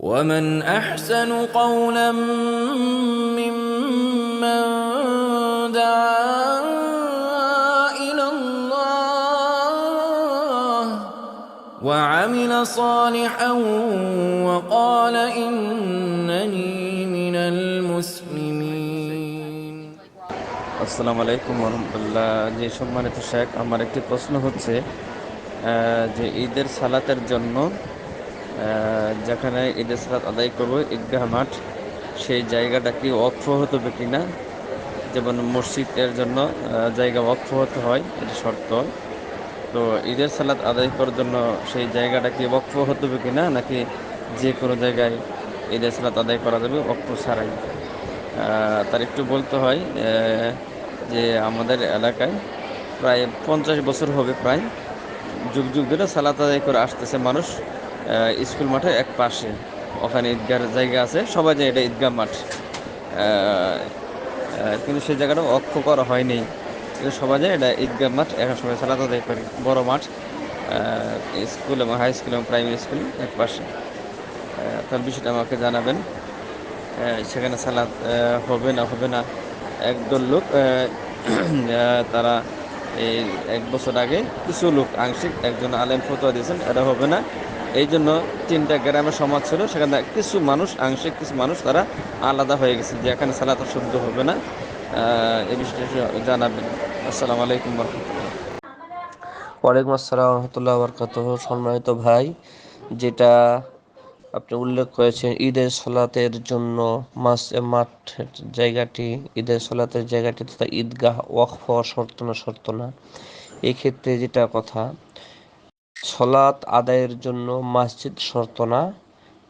ومن احسن قولا ممن دعا الى الله وعمل صالحا وقال انني من المسلمين আসসালামু আলাইকুম রহমতুল্লাহ যে সম্মানিত শেখ আমার একটি প্রশ্ন হচ্ছে আহ, যে ঈদের সালাতের জন্য আহ, যেখানে ঈদের সালাত আদায় করব, ঈদগাহ মাঠ। সেই জায়গাটা কি ওয়াকফ হতে হবে কিনা যেমন মসজিদের জন্য জায়গা ওয়াকফ হতে হয়, এটা শর্ত। তো ঈদের সালাত আদায় করার জন্য সেই জায়গাটা কি ওয়াকফ হতে হবে কিনা নাকি যে কোনো জায়গায় ঈদের সালাত আদায় করা যাবে ওয়াকফ ছাড়াই? তার একটু বলতে হয় যে আমাদের এলাকায় প্রায় পঞ্চাশ বছর হবে প্রায়। যুগ যুগ ধরে সালাত আদায় করে আসতেছে মানুষ। স্কুল মাঠের এক পাশে। ওখানে ঈদগার জায়গা আছে। সবাই যায় এটা ঈদগাহ মাঠ। কিন্তু সেই জায়গাটা অক্ষ করা হয়নি। কিন্তু সবাই যায় এটা ঈদগাহ মাঠ। এখন সবাই সালাত আদায় করে। বড় মাঠ। স্কুল এবং হাই স্কুল এবং প্রাইমারি স্কুল এক পাশে। তার বিষয়টা আমাকে জানাবেন। সেখানে সালাদ হবে না হবে না। একদল লোক তারা এই এক বছর আগে কিছু লোক আংশিক একজন আলেম ফতোয়া দিয়েছেন, এটা হবে না। এই জন্য তিনটা গ্রামের সমাজ ছিল, সেখানে কিছু মানুষ, আংশিক কিছু মানুষ তারা আলাদা হয়ে গেছে, যে এখানে সালাত শুদ্ধ হবে না। এই বিষয়টা জানাবেন। আসসালামু আলাইকুম ওয়ালাইকুম আসসালাম রহমতুল্লাহ বরকাত সম্মানিত ভাই, যেটা আপনি উল্লেখ করেছেন, ঈদের সলাতের জন্য মাস মাঠের জায়গাটি, ঈদের সলাতের জায়গাটি তথা ঈদগাহ ওয়াকফ শর্ত না শর্ত না। এক্ষেত্রে যেটা কথা সলাত আদায়ের জন্য মসজিদ শর্ত না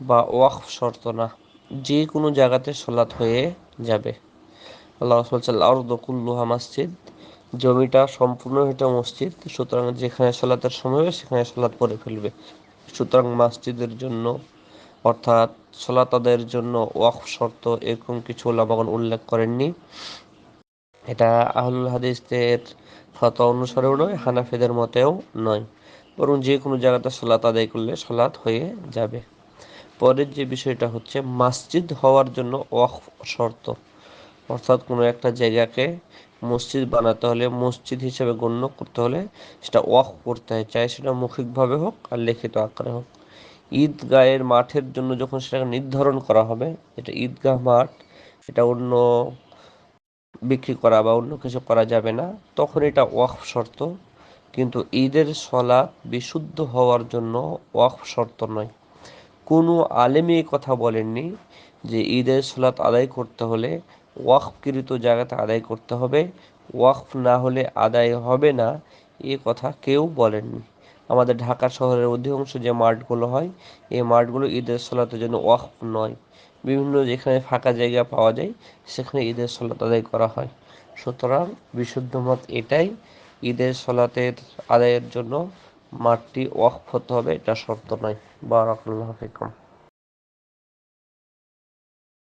বা ওয়াকফ শর্ত না। যে কোনো জায়গাতে সলাত হয়ে যাবে। আল্লাহ আর্দ কুল্লুহা মসজিদ। জমিটা সম্পূর্ণ এটা মসজিদ, সুতরাং যেখানে সলাতের সময় হবে সেখানে সলাৎ পড়ে ফেলবে। সুতরাং মসজিদের জন্য, অর্থাৎ সলাত আদায়ের জন্য ওয়াকফ শর্ত এরকম কিছু ওলামাগণ উল্লেখ করেননি। এটা আহলুল হাদিসদের ফতোয়া অনুসারেও নয়, হানাফিদের মতেও নয়। বরং যে কোনো জায়গাতে সলাত আদায় করলে সলাৎ হয়ে যাবে। পরের যে বিষয়টা হচ্ছে মসজিদ হওয়ার জন্য ওয়াকফ শর্ত। অর্থাৎ কোনো একটা জায়গাকে মসজিদ বানাতে হলে, মসজিদ হিসেবে গণ্য করতে হলে সেটা ওয়াক করতে হয়। চাই সেটা মৌখিকভাবে হোক আর লিখিত আকারে হোক। ঈদগাহের মাঠের জন্য যখন সেটাকে নির্ধারণ করা হবে এটা ঈদগাহ মাঠ, এটা অন্য বিক্রি করা বা অন্য কিছু করা যাবে না, তখন এটা ওয়াকফ শর্ত। কিন্তু ঈদের সলাৎ বিশুদ্ধ হওয়ার জন্য ওয়াকফ শর্ত নয়। কোনো আলেমই কথা বলেননি যে ঈদের সলাৎ আদায় করতে হলে ওয়াকফকৃত জায়গাতে আদায় করতে হবে। ওয়াকফ না হলে আদায় হবে না, এ কথা কেউ বলেননি। আমাদের ঢাকা শহরের অধিকাংশ যে মাঠগুলো হয়, এই মাঠগুলো ঈদের সলাতের জন্য ওয়াকফ নয়। বিভিন্ন যেখানে ফাঁকা জায়গা পাওয়া যায়, সেখানে ঈদের সলাত আদায় করা হয়। সুতরাং বিশুদ্ধ মত এটাই ঈদের সলাতের আদায়ের জন্য মাঠটি ওয়াকফ হতে হবে এটা শর্ত নয়। বারাকাল্লাহ ফিকুম।